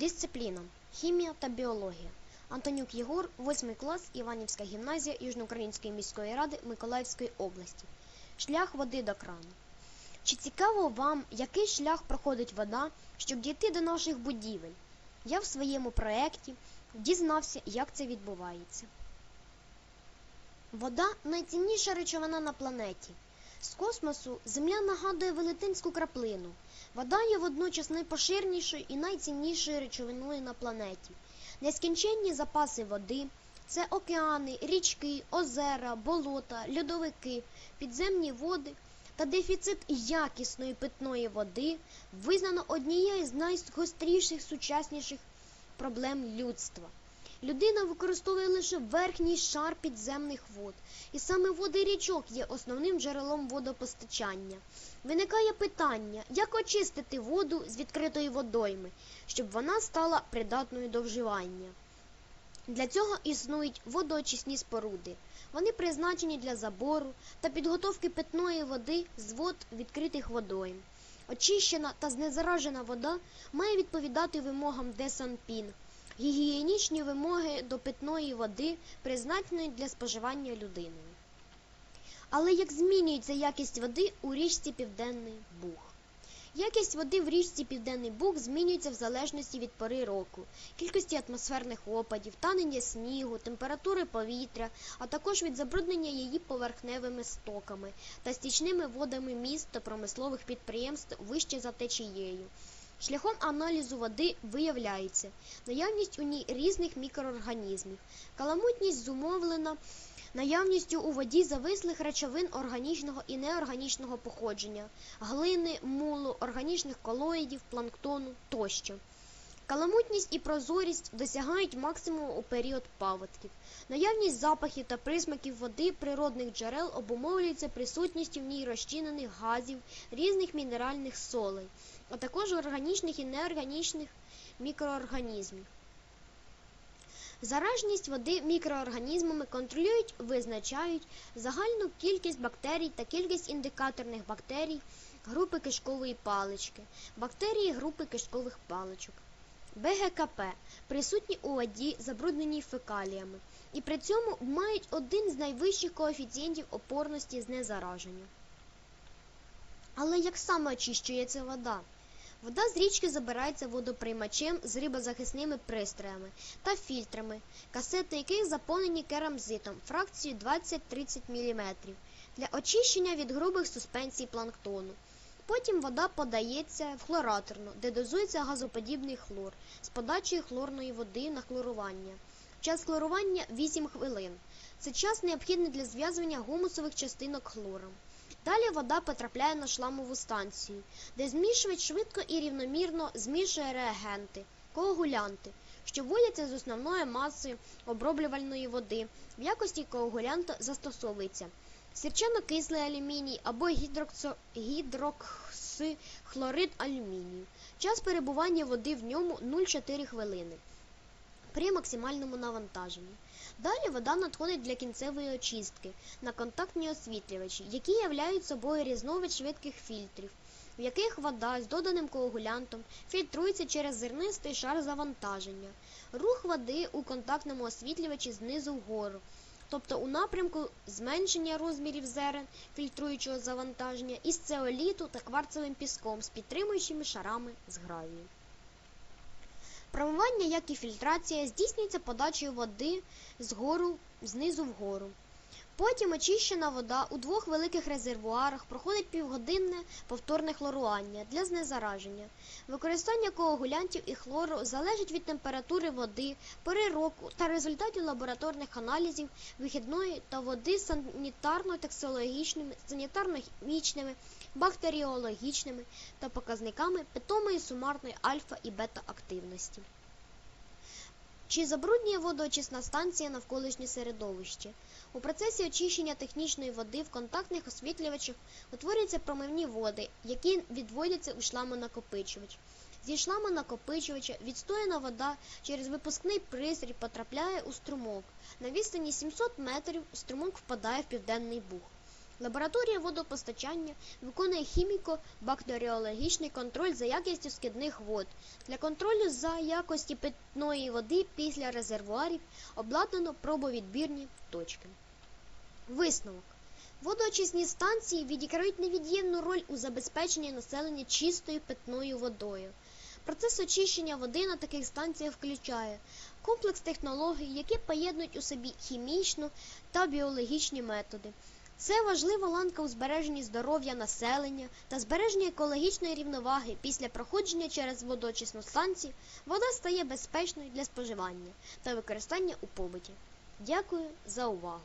Дисципліна хімія та біологія. Антонюк Єгор, 8 клас, Іванівська гімназія Южноукраїнської міської ради Миколаївської області. Шлях води до крану. Чи цікаво вам, який шлях проходить вода, щоб дійти до наших будівель? Я в своєму проєкті дізнався, як це відбувається. Вода найцінніша речовина на планеті. З космосу Земля нагадує велетенську краплину. Вода є водночас найпоширенішою і найціннішою речовиною на планеті. Нескінченні запаси води це океани, річки, озера, болота, льодовики, підземні води та дефіцит якісної питної води визнано однією з найгостріших сучасніших проблем людства. Людина використовує лише верхній шар підземних вод, і саме води річок є основним джерелом водопостачання. Виникає питання, як очистити воду з відкритої водойми, щоб вона стала придатною до вживання. Для цього існують водоочисні споруди. Вони призначені для забору та підготовки питної води з вод відкритих водойм. Очищена та знезаражена вода має відповідати вимогам Десанпін – гігієнічні вимоги до питної води, призначеної для споживання людиною. Але як змінюється якість води у річці Південний Буг? Якість води в річці Південний Буг змінюється в залежності від пори року, кількості атмосферних опадів, танення снігу, температури повітря, а також від забруднення її поверхневими стоками та стічними водами міст та промислових підприємств вище за течією. Шляхом аналізу води виявляється наявність у ній різних мікроорганізмів, каламутність зумовлена наявністю у воді завислих речовин органічного і неорганічного походження, глини, мулу, органічних колоїдів, планктону тощо. Каламутність і прозорість досягають максимуму у період паводків. Наявність запахів та присмаків води природних джерел обумовлюється присутністю в ній розчинених газів, різних мінеральних солей, а також органічних і неорганічних мікроорганізмів. Зараженість води мікроорганізмами контролюють, визначають загальну кількість бактерій та кількість індикаторних бактерій групи кишкової палички, бактерії групи кишкових паличок. БГКП присутні у воді, забрудненій фекаліями, і при цьому мають один з найвищих коефіцієнтів опорності знезараження. Але як саме очищується вода? Вода з річки забирається водоприймачем з рибозахисними пристроями та фільтрами, касети яких заповнені керамзитом фракцією 20-30 мм для очищення від грубих суспензій планктону. Потім вода подається в хлораторну, де дозується газоподібний хлор з подачею хлорної води на хлорування. Час хлорування 8 хвилин. Це час необхідний для зв'язування гумусових частинок хлором. Далі вода потрапляє на шламову станцію, де змішувач швидко і рівномірно змішує реагенти, коагулянти, що вводяться з основної маси оброблювальної води. В якості коагулянта застосовується сірчано-кислий алюміній або гідроксихлорид алюмінію. Час перебування води в ньому 0,4 хвилини при максимальному навантаженні. Далі вода надходить для кінцевої очистки на контактні освітлювачі, які являють собою різновид швидких фільтрів, в яких вода з доданим коагулянтом фільтрується через зернистий шар завантаження. Рух води у контактному освітлювачі знизу вгору, тобто у напрямку зменшення розмірів зерен фільтруючого завантаження із цеоліту та кварцевим піском з підтримуючими шарами з гравію. Промивання, як і фільтрація, здійснюється подачею води згору, знизу вгору. Потім очищена вода у двох великих резервуарах проходить півгодинне повторне хлорування для знезараження. Використання коагулянтів і хлору залежить від температури води, пори року та результатів лабораторних аналізів вихідної та води санітарно-токсикологічними, санітарно-хімічними, бактеріологічними та показниками питомої сумарної альфа і бета активності. Чи забруднює водоочисна станція навколишнє середовище? У процесі очищення технічної води в контактних освітлювачах утворюються промивні води, які відводяться у шламонакопичувач. Зі шламонакопичувача відстояна вода через випускний пристрій потрапляє у струмок. На відстані 700 метрів струмок впадає в південний буг. Лабораторія водопостачання виконує хіміко-бактеріологічний контроль за якістю скидних вод. Для контролю за якості питної води після резервуарів обладнано пробовідбірні точки. Висновок. Водоочисні станції відіграють невід'ємну роль у забезпеченні населення чистою питною водою. Процес очищення води на таких станціях включає комплекс технологій, які поєднують у собі хімічну та біологічні методи. Це важлива ланка у збереженні здоров'я населення та збереженні екологічної рівноваги. Після проходження через водоочисну станцію вода стає безпечною для споживання та використання у побуті. Дякую за увагу!